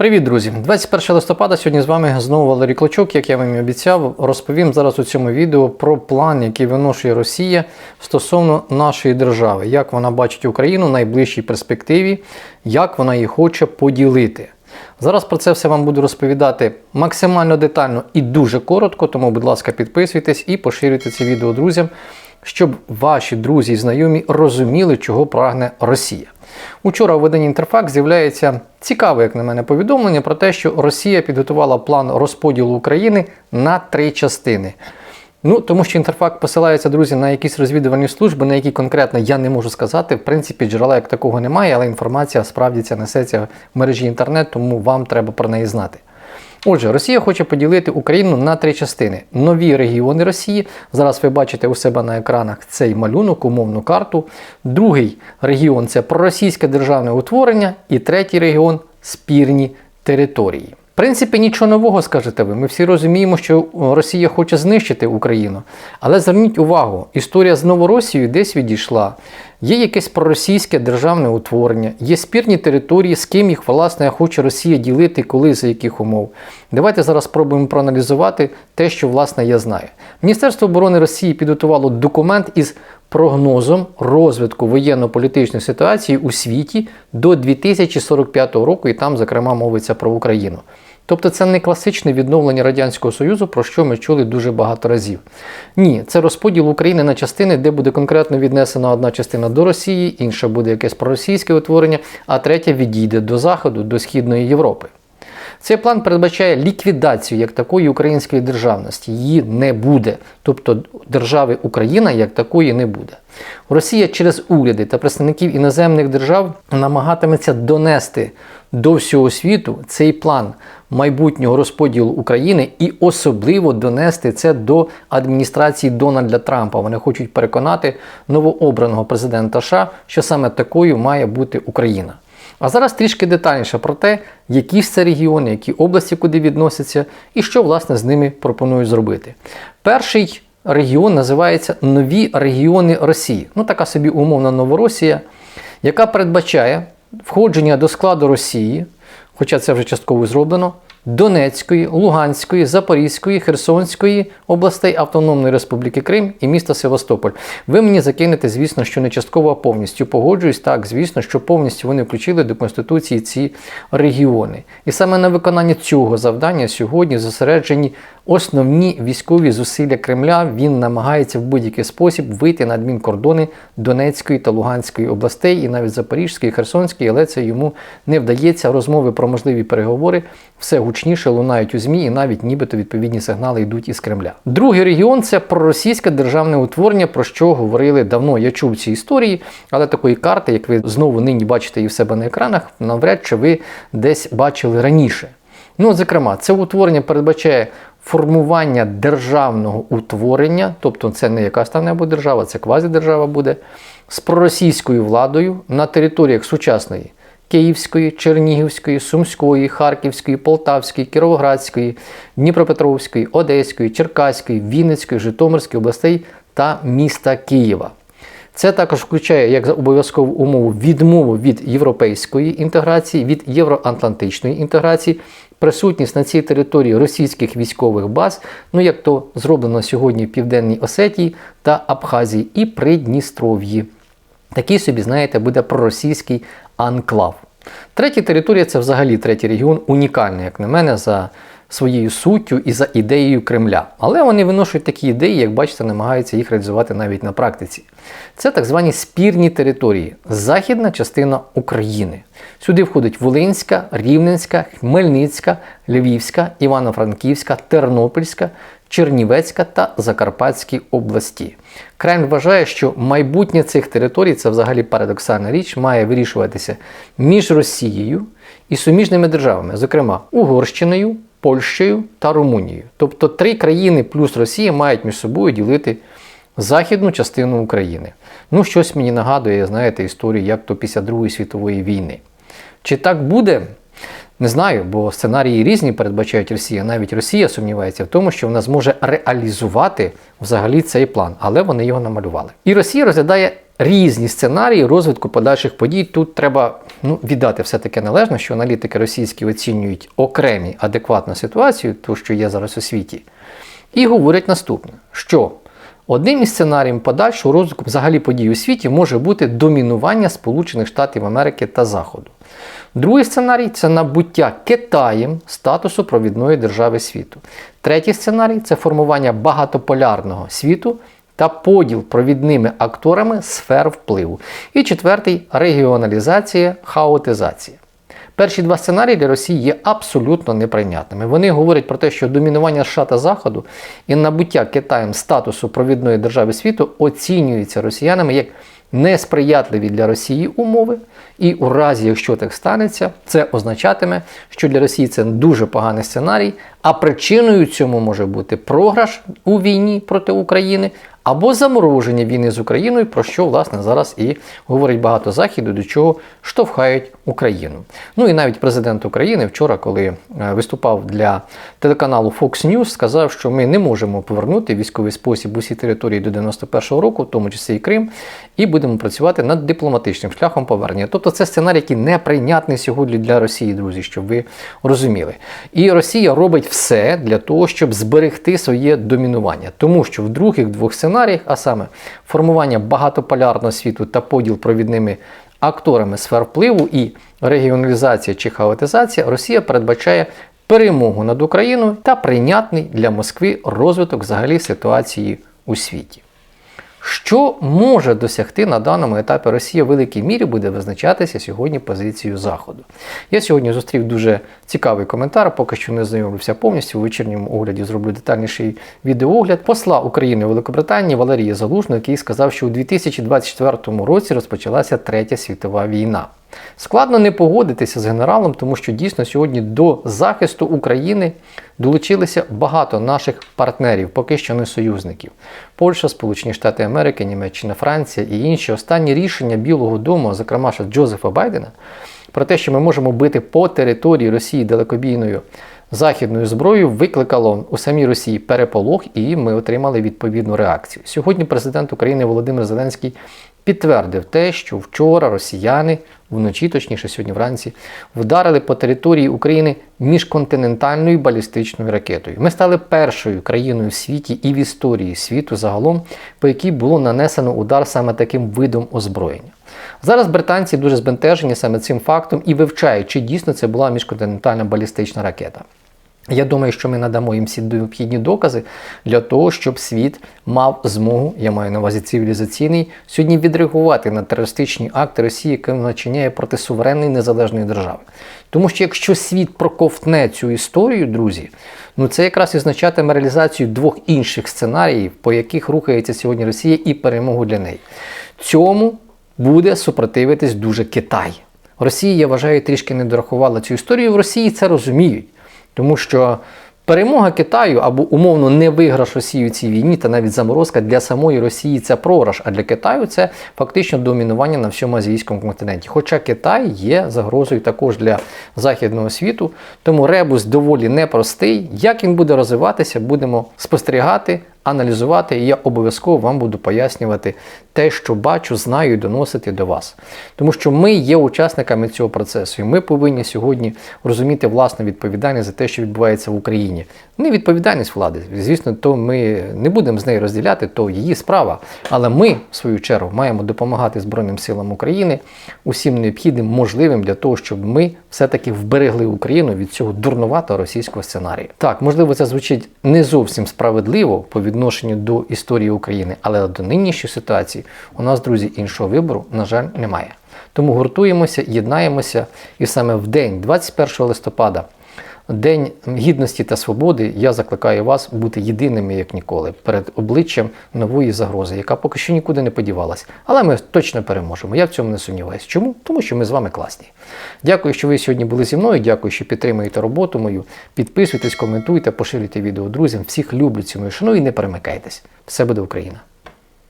Привіт, друзі! 21 листопада. Сьогодні з вами знову Валерій Клочок, як я вам і обіцяв, розповім зараз у цьому відео про план, який виношує Росія стосовно нашої держави, як вона бачить Україну в найближчій перспективі, як вона її хоче поділити. Зараз про це все вам буду розповідати максимально детально і дуже коротко, тому, будь ласка, підписуйтесь і поширюйте це відео друзям, щоб ваші друзі і знайомі розуміли, чого прагне Росія. Учора в виданні Інтерфакс з'являється цікаве, як на мене, повідомлення про те, що Росія підготувала план розподілу України на три частини. Ну, тому що Інтерфакт посилається, друзі, на якісь розвідувальні служби, на які конкретно я не можу сказати. В принципі, джерела як такого немає, але інформація справді ця несеться в мережі інтернет, тому вам треба про неї знати. Отже, Росія хоче поділити Україну на три частини: нові регіони Росії. Зараз ви бачите у себе на екранах цей малюнок, умовну карту. Другий регіон це проросійське державне утворення, і третій регіон спірні території. Принципі, нічого нового скажете ви. Ми всі розуміємо, що Росія хоче знищити Україну. Але зверніть увагу, історія з Новоросією десь відійшла. Є якесь проросійське державне утворення, є спірні території, з ким їх власне хоче Росія ділити, коли за яких умов. Давайте зараз спробуємо проаналізувати те, що власне я знаю. Міністерство оборони Росії підготувало документ із прогнозом розвитку воєнно-політичної ситуації у світі до 2045 року, і там, зокрема, мовиться про Україну. Тобто це не класичне відновлення Радянського Союзу, про що ми чули дуже багато разів. Ні, це розподіл України на частини, де буде конкретно віднесена одна частина до Росії, інша буде якесь проросійське утворення, а третя відійде до Заходу, до Східної Європи. Цей план передбачає ліквідацію як такої української державності. Її не буде. Тобто держави Україна як такої не буде. Росія через уряди та представників іноземних держав намагатиметься донести до всього світу цей план майбутнього розподілу України і особливо донести це до адміністрації Дональда Трампа. Вони хочуть переконати новообраного президента США, що саме такою має бути Україна. А зараз трішки детальніше про те, які ж це регіони, які області куди відносяться, і що власне з ними пропонують зробити. Перший регіон називається Нові регіони Росії. Ну, така собі умовна Новоросія, яка передбачає входження до складу Росії, хоча це вже частково зроблено. Донецької, Луганської, Запорізької, Херсонської областей Автономної Республіки Крим і міста Севастополь. Ви мені закинете, звісно, що не частково а повністю погоджуюсь. Так, звісно, що повністю вони включили до Конституції ці регіони. І саме на виконання цього завдання сьогодні зосереджені основні військові зусилля Кремля. Він намагається в будь-який спосіб вийти на адмінкордони Донецької та Луганської областей, і навіть Запорізької, Херсонської, але це йому не вдається. Розмови про можливі переговори все гучніше лунають у ЗМІ, і навіть нібито відповідні сигнали йдуть із Кремля. Другий регіон це проросійське державне утворення, про що говорили давно. Я чув ці історії, але такої карти, як ви знову нині бачите і в себе на екранах, навряд чи ви десь бачили раніше. Ну, зокрема, це утворення передбачає формування державного утворення, тобто це не якась там небудь держава, це квазідержава буде, з проросійською владою на територіях сучасної. Київської, Чернігівської, Сумської, Харківської, Полтавської, Кіровоградської, Дніпропетровської, Одеської, Черкаської, Вінницької, Житомирської областей та міста Києва. Це також включає як обов'язкову умову відмову від європейської інтеграції, від євроатлантичної інтеграції, присутність на цій території російських військових баз, ну як то зроблено сьогодні в Південній Осетії та Абхазії і Придністров'ї. Такий собі, знаєте, буде проросійський анклав. Третя територія це взагалі третій регіон, унікальний, як на мене, за своєю суттю і за ідеєю Кремля. Але вони виношують такі ідеї, як бачите, намагаються їх реалізувати навіть на практиці. Це так звані спірні території, західна частина України. Сюди входить Волинська, Рівненська, Хмельницька, Львівська, Івано-Франківська, Тернопільська, Чернівецька та Закарпатські області. Кремль вважає, що майбутнє цих територій це взагалі парадоксальна річ, має вирішуватися між Росією і суміжними державами, зокрема Угорщиною, Польщею та Румунією. Тобто три країни плюс Росія мають між собою ділити західну частину України. Ну, щось мені нагадує, знаєте, історію як то після Другої світової війни. Чи так буде? Не знаю, бо сценарії різні передбачають Росія. Навіть Росія сумнівається в тому, що вона зможе реалізувати взагалі цей план, але вони його намалювали. І Росія розглядає різні сценарії розвитку подальших подій. Тут треба ну, віддати все таки належно, що аналітики російські оцінюють окремі адекватну ситуацію, ту, що є зараз у світі, і говорять наступне: що одним із сценаріїв подальшого розвитку взагалі подій у світі може бути домінування Сполучених Штатів Америки та Заходу. Другий сценарій це набуття Китаєм статусу провідної держави світу. Третій сценарій це формування багатополярного світу та поділ провідними акторами сфер впливу. І четвертий регіоналізація, хаотизація. Перші два сценарії для Росії є абсолютно неприйнятними. Вони говорять про те, що домінування США та Заходу і набуття Китаєм статусу провідної держави світу оцінюється росіянами як несприятливі для Росії умови, і у разі, якщо так станеться, це означатиме, що для Росії це дуже поганий сценарій, а причиною цьому може бути програш у війні проти України або замороження війни з Україною, про що власне зараз і говорить багато заходу, до чого штовхають Україну. Ну і навіть президент України вчора, коли е, виступав для телеканалу Fox News, сказав, що ми не можемо повернути військовий спосіб усі території до 91-го року, в тому числі і Крим, і будемо працювати над дипломатичним шляхом повернення. Тобто це сценарій, який неприйнятний сьогодні для Росії, друзі, щоб ви розуміли. І Росія робить все для того, щоб зберегти своє домінування, тому що в других двох сценаріях, а саме формування багатополярного світу та поділ провідними акторами сфер впливу і регіоналізація чи хаотизація, Росія передбачає перемогу над Україною та прийнятний для Москви розвиток взагалі ситуації у світі. Що може досягти на даному етапі Росія в великій мірі буде визначатися сьогодні позицією Заходу. Я сьогодні зустрів дуже цікавий коментар, поки що не знайомлюся повністю. У вечірньому огляді зроблю детальніший відеоогляд посла України Великобританії Валерія Залужного, який сказав, що у 2024 році розпочалася Третя світова війна. Складно не погодитися з генералом, тому що дійсно сьогодні до захисту України долучилися багато наших партнерів, поки що не союзників. Польща, Сполучені Штати Америки, Німеччина, Франція і інші останні рішення Білого Дому, зокрема ще Джозефа Байдена, про те, що ми можемо бити по території Росії далекобійною західною зброєю, викликало у самій Росії переполох, і ми отримали відповідну реакцію. Сьогодні президент України Володимир Зеленський підтвердив те, що вчора росіяни вночі, точніше сьогодні вранці, вдарили по території України міжконтинентальною балістичною ракетою. Ми стали першою країною в світі і в історії світу загалом, по якій було нанесено удар саме таким видом озброєння. Зараз британці дуже збентежені саме цим фактом і вивчають, чи дійсно це була міжконтинентальна балістична ракета. Я думаю, що ми надамо їм всі необхідні докази для того, щоб світ мав змогу, я маю на увазі цивілізаційний, сьогодні відреагувати на терористичні акти Росії, які вона чиняє проти суверенної незалежної держави. Тому що якщо світ проковтне цю історію, друзі, ну це якраз означатиме реалізацію двох інших сценаріїв, по яких рухається сьогодні Росія і перемогу для неї. Цьому буде супротивитись дуже Китай. Росія, я вважаю, трішки не дорахувала цю історію. В Росії це розуміють. Тому що перемога Китаю або умовно не виграш Росії у цій війні, та навіть заморозка для самої Росії це програш, а для Китаю це фактично домінування на всьому азійському континенті. Хоча Китай є загрозою також для західного світу, тому ребус доволі непростий. Як він буде розвиватися, будемо спостерігати. Аналізувати, і я обов'язково вам буду пояснювати те, що бачу, знаю і доносити до вас. Тому що ми є учасниками цього процесу, і ми повинні сьогодні розуміти власну відповідальність за те, що відбувається в Україні. Не відповідальність влади, звісно, то ми не будемо з нею розділяти, то її справа. Але ми, в свою чергу, маємо допомагати Збройним силам України усім необхідним, можливим для того, щоб ми все-таки вберегли Україну від цього дурнуватого російського сценарію. Так, можливо, це звучить не зовсім справедливо по відношенню до історії України, але до нинішньої ситуації у нас, друзі, іншого вибору, на жаль, немає. Тому гуртуємося, єднаємося, і саме в день, 21 листопада, День гідності та свободи, я закликаю вас бути єдиними як ніколи перед обличчям нової загрози, яка поки що нікуди не подівалась. Але ми точно переможемо. Я в цьому не сумніваюся. Чому? Тому що ми з вами класні. Дякую, що ви сьогодні були зі мною. Дякую, що підтримуєте роботу мою. Підписуйтесь, коментуйте, поширюйте відео друзям. Всіх люблю, ціную, шаную і не перемикайтесь. Все буде Україна!